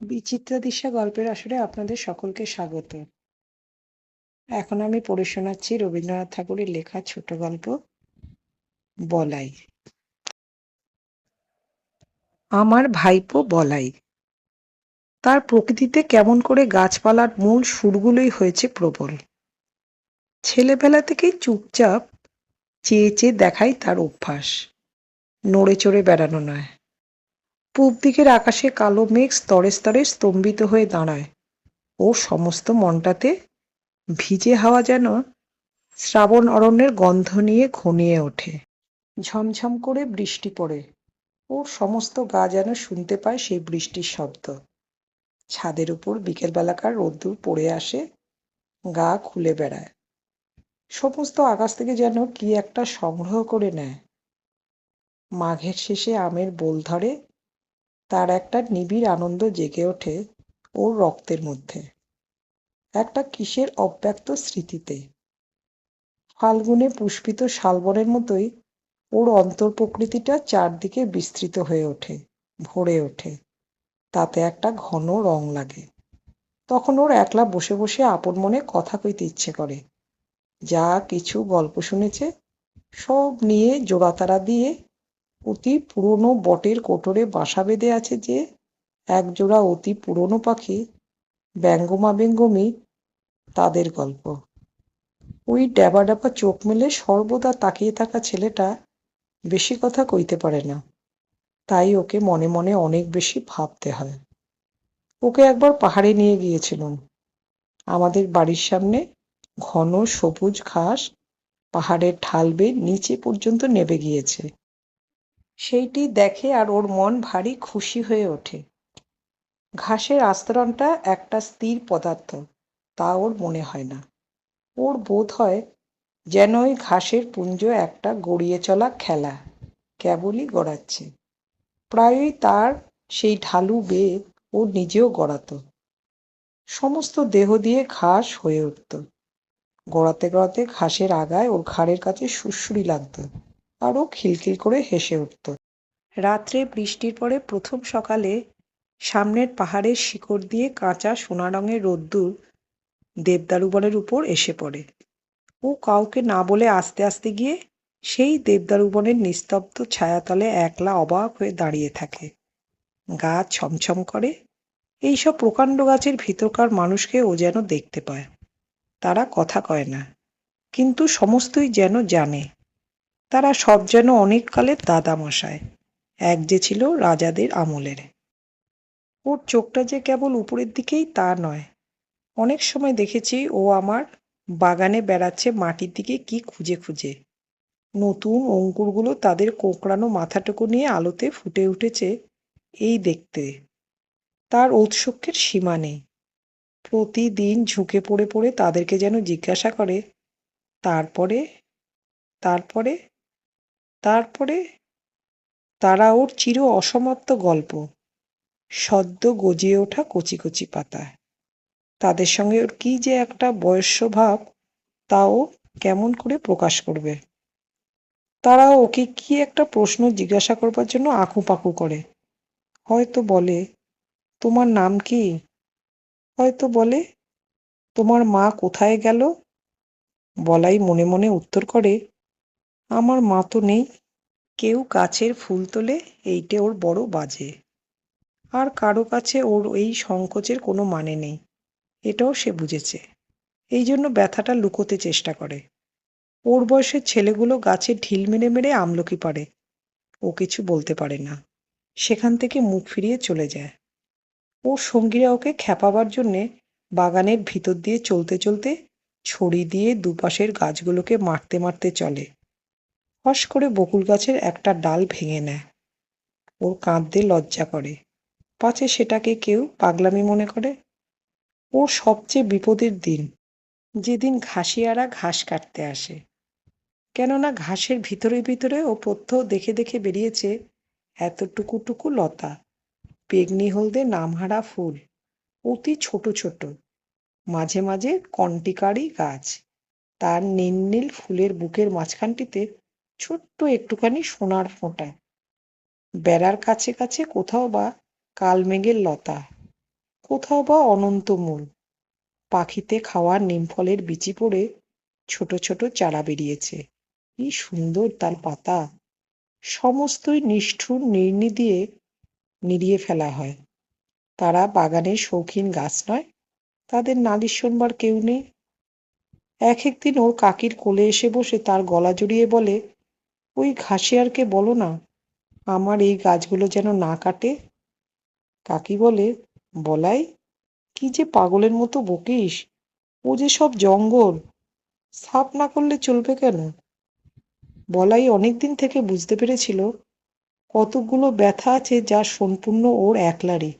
বিচিত্রা দিশা গল্পের আসরে আপনাদের সকলকে স্বাগত। এখন আমি পড়ে শোনাচ্ছি রবীন্দ্রনাথ ঠাকুরের লেখা ছোট গল্প, বলাই। আমার ভাইপো বলাই। তার প্রকৃতিতে কেমন করে গাছপালার মূল সুরগুলোই হয়েছে প্রবল। ছেলেবেলা থেকেই চুপচাপ চেয়ে চেয়ে দেখাই তার অভ্যাস। নড়ে চড়ে বেড়ানো নয়। পূব দিকের আকাশে কালো মেঘ স্তরে স্তরে স্তম্ভিত হয়ে দাঁড়ায়। ও সমস্ত মনটাতে ভিজে হাওয়া যেন শ্রাবণ অরণ্যের গন্ধ নিয়ে ঘনিয়ে ওঠে। ঝমঝম করে বৃষ্টি পড়ে। ওর সমস্ত গা যেন শুনতে পায় সেই বৃষ্টির শব্দ। ছাদের উপর বিকেলবেলাকার রোদ্দুর পড়ে আসে, গা খুলে বেড়ায়। সমস্ত আকাশ থেকে যেন কি একটা সংগ্রহ করে নেয়। মাঘের শেষে আমের বোল ধরে তার একটা নিবিড় আনন্দ জেগে ওঠে ওর রক্তের মধ্যে। একটা কিসের অব্যক্ত স্মৃতিতে। ফাল্গুনে পুষ্পিত শালবনের মতোই ওর অন্তর প্রকৃতিটা চারদিকে বিস্তৃত হয়ে ওঠে, ভরে ওঠে। তাতে একটা ঘন রং লাগে। তখন ওর একলা বসে বসে আপন মনে কথা কইতে ইচ্ছে করে। যা কিছু গল্প শুনেছে, সব নিয়ে জোড়াতাড়া দিয়ে অতি পুরনো বটের কোটরে বাসা বেঁধে আছে যে একজোড়া অতি পুরনো পাখি ব্যঙ্গমা ব্যঙ্গমী তাদের গল্প। ওই ড্যাবা ড্যাবা চোখ মেলে সর্বদা তাকিয়ে থাকা ছেলেটা বেশি কথা কইতে পারে না। তাই ওকে মনে মনে অনেক বেশি ভাবতে হয়। ওকে একবার পাহাড়ে নিয়ে গিয়েছিলাম। আমাদের বাড়ির সামনে ঘন সবুজ ঘাস পাহাড়ের ঢাল বেয়ে নিচে পর্যন্ত নেবে গিয়েছে। সেইটি দেখে আর ওর মন ভারী খুশি হয়ে ওঠে। ঘাসের আস্তরণটা একটা স্থির পদার্থ, তা ওর মনে হয় না। ওর বোধ হয় যেন ওই ঘাসের পুঞ্জ একটা গড়িয়ে চলা খেলা, কেবলই গড়াচ্ছে। প্রায়ই তার সেই ঢালু বেয়ে ও নিজেও গড়াতো। সমস্ত দেহ দিয়ে ঘাস হয়ে উঠত। গড়াতে গড়াতে ঘাসের আগায় ওর ঘাড়ের কাছে সুরসুরি লাগতো। আরও খিলখিল করে হেসে উঠত। রাত্রে বৃষ্টির পরে প্রথম সকালে সামনের পাহাড়ের শিকড় দিয়ে কাঁচা সোনা রঙের রোদ্দুর দেবদারু বনের উপর এসে পড়ে। ও কাউকে না বলে আস্তে আস্তে গিয়ে সেই দেবদারু বনের নিস্তব্ধ ছায়াতলে একলা অবাক হয়ে দাঁড়িয়ে থাকে। গা ছমছম করে। এইসব প্রকাণ্ড গাছের ভিতরকার মানুষকে ও যেন দেখতে পায়। তারা কথা কয় না, কিন্তু সমস্তই যেন জানে। তারা সব যেন অনেক কালের দাদামশায়, এক যে ছিল রাজাদের আমলের। ওর চোখটা যে কেবল উপরের দিকেই তা নয়। অনেক সময় দেখেছি ও আমার বাগানে বেড়াচ্ছে মাটির দিকে কি খুঁজে খুঁজে। নতুন অঙ্কুরগুলো তাদের কোঁকড়ানো মাথাটুকু নিয়ে আলোতে ফুটে উঠেছে এই দেখতে। তার ঔৎসুক্যের সীমা নেই। প্রতিদিন ঝুঁকে পড়ে পড়ে তাদেরকে যেন জিজ্ঞাসা করে, তারপরে? তারপরে? তারপরে তারা ওর চির অসমাপ্ত গল্প। সদ্য গজিয়ে ওঠা কচি কচি পাতায়। তাদের সঙ্গে ওর কি যে একটা বয়স্য ভাব, তাও কেমন করে প্রকাশ করবে? তারা ওকে কি একটা প্রশ্ন জিজ্ঞাসা করবার জন্য আঁকু করে। হয়তো বলে, তোমার নাম কি? হয়তো বলে, তোমার মা কোথায় গেল? বলাই মনে মনে উত্তর করে আমার মা তো নেই। কেউ গাছের ফুল তোলে, এইটে ওর বড় বাজে। আর কারও কাছে ওর এই সংকোচের কোনো মানে নেই। এটাও সে বুঝেছে। এই জন্য ব্যথাটা লুকোতে চেষ্টা করে। ওর বয়সের ছেলেগুলো গাছে ঢিল মেরে মেরে আমলকি পারে ও কিছু বলতে পারে না। সেখান থেকে মুখ ফিরিয়ে চলে যায়। ওর সঙ্গীরা ওকে খ্যাপাবার জন্যে বাগানের ভিতর দিয়ে চলতে চলতে ছড়ি দিয়ে দুপাশের গাছগুলোকে মারতে মারতে চলে। ফস করে বকুল গাছের একটা ডাল ভেঙে নেয়। ওর কাঁদতে লজ্জা করে। পাছে সেটাকে কেউ পাগলামি মনে করে? ওর সবচেয়ে বিপদের দিন। যেদিন ঘাসিয়ারা ঘাস কাটতে আসে। কেননা ঘাসের ভিতরে ভিতরে ও প্রত্যহ দেখে দেখে বেরিয়েছে এতটুকুটুকু লতা। পেগনি হলদে নামহারা ফুল। অতি ছোট ছোট। মাঝে মাঝে কন্টিকারি গাছ। তার নীল নীল ফুলের বুকের মাঝখানটিতে ছোট্ট একটুখানি সোনার ফোঁটা। বেড়ার কাছে কাছে কোথাও বা কালমেঘের লতা, কোথাও বা অনন্তমূল পাখিতে খাওয়া নিমফলের বিচি পড়ে ছোট ছোট চারা বেরিয়েছে। কি সুন্দর তার পাতা। সমস্তই নিষ্ঠুর নির্নি দিয়ে নিড়িয়ে ফেলা হয়। তারা বাগানের শৌখিন গাছ নয়, তাদের নালিশ শোনবার কেউ নেই। এক একদিন ওর কাকির কোলে এসে বসে তার গলা জড়িয়ে বলে ওই ঘাসিয়ারকে বলো না, আমার এই গাছগুলো যেন না কাটে। কাকি বলে, বলাই, কি যে পাগলের মতো বকিস, ও যে সব জঙ্গল সাফ না করলে চলবে কেন? বলাই অনেকদিন থেকে বুঝতে পেরেছিল কতগুলো ব্যথা আছে যা সম্পূর্ণ ওর একলারই।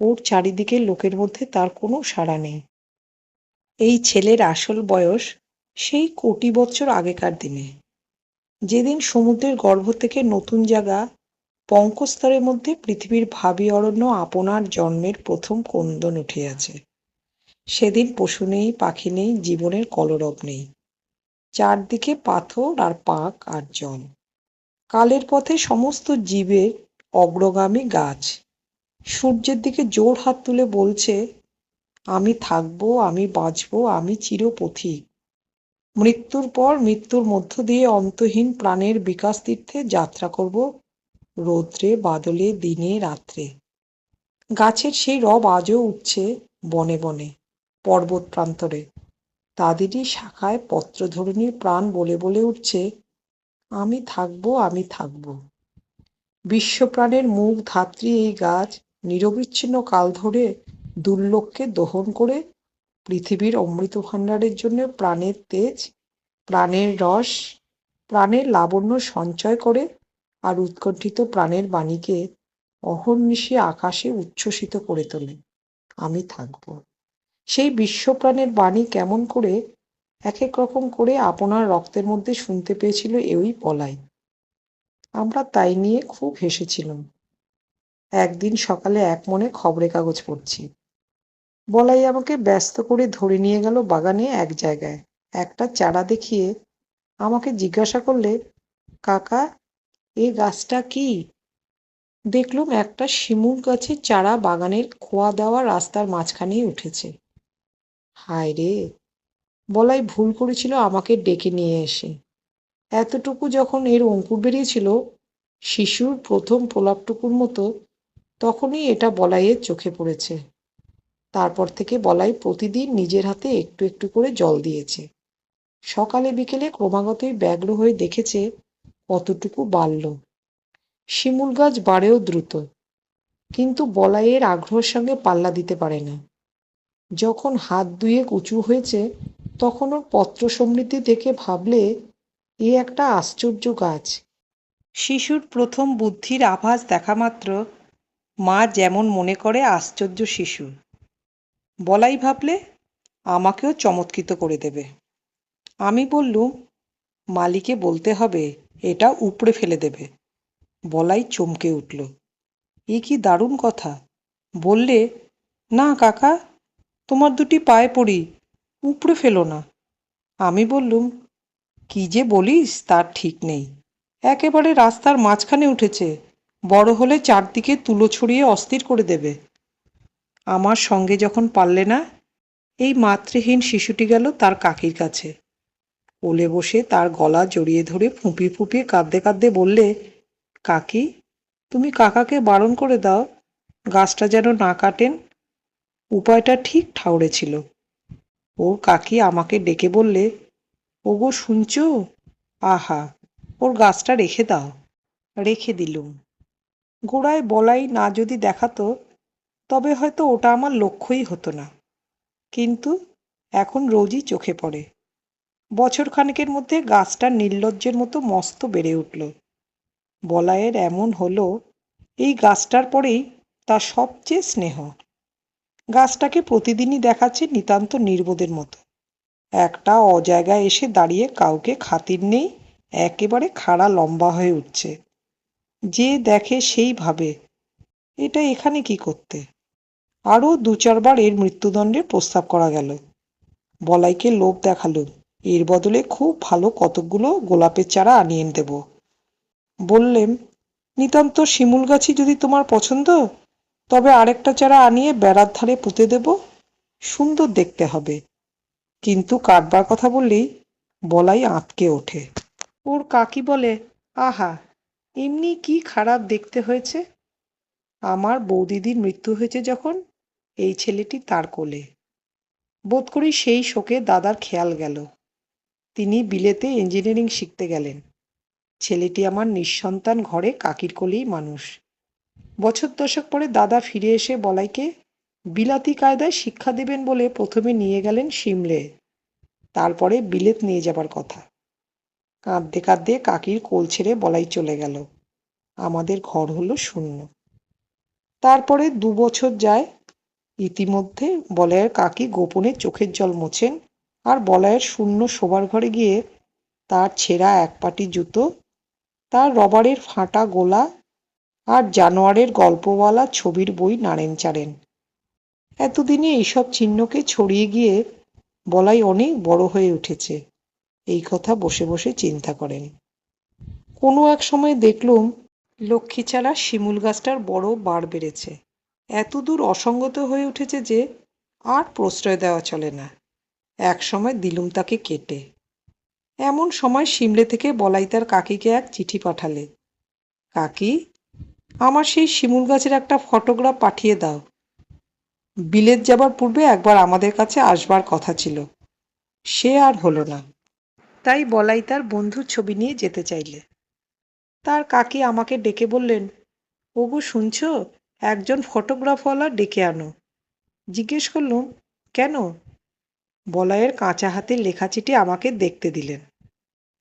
ওর চারিদিকে লোকের মধ্যে তার কোনো সাড়া নেই। এই ছেলের আসল বয়স সেই কোটি বছর আগেকার দিনে। যেদিন সমুদ্রের গর্ভ থেকে নতুন জায়গা পঙ্কস্তরের মধ্যে পৃথিবীর ভাবি অরণ্য আপনার জন্মের প্রথম কন্দন উঠে আছে। সেদিন পশু নেই, পাখি নেই, জীবনের কলরব নেই। চারদিকে পাথর আর পাক আর জল। কালের পথে সমস্ত জীবের অগ্রগামী গাছ। সূর্যের দিকে জোর হাত তুলে বলছে, আমি থাকব, আমি বাঁচবো, আমি চিরপথিক। মৃত্যুর পর মৃত্যুর মধ্য দিয়ে অন্তহীন প্রাণের বিকাশ তীর্থে যাত্রা করব রৌদ্রে, বাদলে, দিনে, রাত্রে। গাছের সেই রব আজও উঠছে বনে বনে, পর্বত প্রান্তরে। তাদেরই শাখায় পত্রধরণীর প্রাণ বলে বলে উঠছে, আমি থাকব আমি থাকব। বিশ্বপ্রাণের মুখ ধাত্রী এই গাছ নিরবিচ্ছিন্ন কাল ধরে দুর্লভকে দহন করে পৃথিবীর অমৃত ভাণ্ডারের জন্য প্রাণের তেজ, প্রাণের রস, প্রাণের লাবণ্য সঞ্চয় করে আর উৎকণ্ঠিত প্রাণের বাণীকে অহর্নিশে আকাশে উচ্ছ্বসিত করে তোলে। আমি থাকব। সেই বিশ্বপ্রাণের বাণী কেমন করে, এক এক রকম করে আপনার রক্তের মধ্যে শুনতে পেয়েছিল এই বলাই। আমরা তাই নিয়ে খুব হেসেছিলাম। একদিন সকালে এক মনে খবরের কাগজ পড়ছি। বলাই আমাকে ব্যস্ত করে ধরে নিয়ে গেল বাগানে এক জায়গায়। একটা চারা দেখিয়ে আমাকে জিজ্ঞাসা করলে, কাকা, এ গাছটা কি? দেখলুম একটা শিমুল গাছের চারা বাগানের খোয়া দেওয়া রাস্তার মাঝখানেই উঠেছে। হায় রে! বলাই ভুল করেছিল আমাকে ডেকে নিয়ে এসে। এতটুকু যখন এর অঙ্কুর বেরিয়েছিল, শিশুর প্রথম প্রলাপটুকুর মতো, তখনই এটা বলাইয়ের চোখে পড়েছে। তারপর থেকে বলাই প্রতিদিন নিজের হাতে একটু একটু করে জল দিয়েছে। সকালে বিকেলে ক্রমাগতই ব্যগ্র হয়ে দেখেছে কতটুকু বাড়ল। শিমুল গাছ বাড়েও দ্রুত, কিন্তু বলাইয়ের আগ্রহের সঙ্গে পাল্লা দিতে পারে না। যখন হাত দুয়েক উঁচু হয়েছে, তখন ওর পত্র সমৃদ্ধি দেখে ভাবলে, এ একটা আশ্চর্য গাছ। শিশুর প্রথম বুদ্ধির আভাস দেখা মাত্র মা যেমন মনে করে আশ্চর্য শিশু। বলাই ভাবলে আমাকেও চমৎকৃত করে দেবে। আমি বললুম, মালিকে বলতে হবে, এটা উপড়ে ফেলে দেবে। বলাই চমকে উঠল। এ কি দারুণ কথা। বললে, না কাকা, তোমার দুটি পায়ে পড়ি, উপড়ে ফেলো না। আমি বললুম, কি যে বলিস, তার ঠিক নেই। একেবারে রাস্তার মাঝখানে উঠেছে, বড় হলে চারদিকে তুলো ছড়িয়ে অস্থির করে দেবে। আমার সঙ্গে যখন পারলে না? এই মাতৃহীন শিশুটি গেল তার কাকির কাছে। কোলে বসে তার গলা জড়িয়ে ধরে ফুঁপিয়ে ফুঁপিয়ে কাঁদতে কাঁদতে বললে, কাকি, তুমি কাকাকে বারণ করে দাও। গাছটা যেন না কাটেন। উপায়টা ঠিক ঠাউরে ছিল। ওর কাকি আমাকে ডেকে বললে, ওগো, শুনছ? আহা, ওর গাছটা রেখে দাও। রেখে দিলুম। গোড়ায় বলাই না যদি দেখাতো তবে হয়তো ওটা আমার লক্ষ্যই হতো না। কিন্তু এখন রোজই চোখে পড়ে। বছর খানেকের মধ্যে গাছটা নির্লজ্জের মতো মস্ত বেড়ে উঠল। বলায়ের এমন হলো, এই গাছটার পরেই তার সবচেয়ে স্নেহ। গাছটাকে প্রতিদিনই দেখাচ্ছে নিতান্ত নির্বোধের মতো। একটা অজায়গায় এসে দাঁড়িয়ে কাউকে খাতির নেই, একেবারে খাড়া লম্বা হয়ে উঠছে। যে দেখে সেই ভাবে, এটা এখানে কি করতে? আরও দু চারবার এর মৃত্যুদণ্ডের প্রস্তাব করা গেল। বলাইকে লোভ দেখাল। এর বদলে খুব ভালো কতকগুলো গোলাপের চারা আনিয়ে দেব। বললেম নিতান্ত শিমুল গাছই যদি তোমার পছন্দ, তবে আরেকটা চারা আনিয়ে বেড়ার ধারে পুঁতে দেব। সুন্দর দেখতে হবে। কিন্তু কাটবার কথা বললেই বলাই আঁতকে ওঠে। ওর কাকি বলে, আহা, এমনি কি খারাপ দেখতে হয়েছে? আমার বৌদিদির মৃত্যু হয়েছে যখন এই ছেলেটি তার কোলে। বোধ করি সেই শোকে দাদার খেয়াল গেল। তিনি বিলেতে ইঞ্জিনিয়ারিং শিখতে গেলেন। ছেলেটি আমার নিঃসন্তান ঘরে কাকির কোলেই মানুষ। বছর দশক পরে দাদা ফিরে এসে বলাইকে বিলাতি কায়দায় শিক্ষা দেবেন বলে প্রথমে নিয়ে গেলেন সিমলে তারপরে বিলেত নিয়ে যাবার কথা। কাঁদতে কাঁদতে কাকির কোল ছেড়ে বলাই চলে গেল। আমাদের ঘর হলো শূন্য। তারপরে দু বছর যায় ইতিমধ্যে বলাইয়ের কাকি গোপনে চোখের জল মোছেন আর বলাইয়ের শূন্য শোবার ঘরে গিয়ে তার ছেঁড়া এক পাটি জুতো, তার রবারের ফাঁটা গোলা আর জানোয়ারের গল্পওয়ালা ছবির বই নাড়েন চাড়েন। এতদিনে এইসব চিহ্নকে ছড়িয়ে গিয়ে বলাই অনেক বড় হয়ে উঠেছে। এই কথা বসে বসে চিন্তা করেন। কোনো এক সময় দেখলুম লক্ষ্মীছাড়া শিমুল গাছটার বড় বার বেড়েছে। এত দূর অসঙ্গত হয়ে উঠেছে যে আর প্রশ্রয় দেওয়া চলে না। এক সময় দিলুম তাকে কেটে। এমন সময় সিমলে থেকে বলাই তার কাকিকে এক চিঠি পাঠালে। কাকি, আমার সেই শিমুল গাছের একটা ফটোগ্রাফ পাঠিয়ে দাও। বিলেত যাবার পূর্বে একবার আমাদের কাছে আসবার কথা ছিল। সে আর হলো না। তাই বলাই তার বন্ধুর ছবি নিয়ে যেতে চাইলে। তার কাকি আমাকে ডেকে বললেন, ওগো, শুনছ? একজন ফটোগ্রাফওয়ালা ডেকে আনো। জিজ্ঞেস করলুম, কেন? বলাইয়ের কাঁচা হাতের লেখা চিঠি আমাকে দেখতে দিলেন।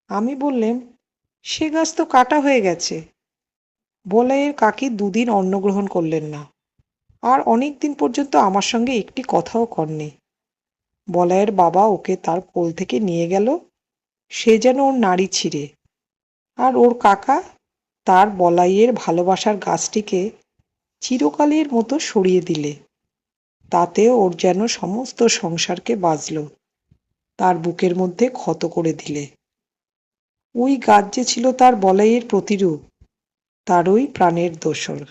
আমি বললেম, সে গাছ তো কাটা হয়ে গেছে। বলাইয়ের কাকি দুদিন অন্ন গ্রহণ করলেন না। আর অনেক দিন পর্যন্ত আমার সঙ্গে একটি কথাও করনি। বলাইয়ের বাবা ওকে তার কোল থেকে নিয়ে গেল, সে যেন ওর নাড়ি ছিঁড়ে। আর ওর কাকা তার বলাইয়ের ভালোবাসার গাছটিকে চিরকালের মতো সরিয়ে দিলে। তাতে ওর যেন সমস্ত সংসারকে বাজল। তার বুকের মধ্যে ক্ষত করে দিলে। ওই গাছ যে ছিল তার বলাইয়ের প্রতিরূপ, তারই প্রাণের দোসর।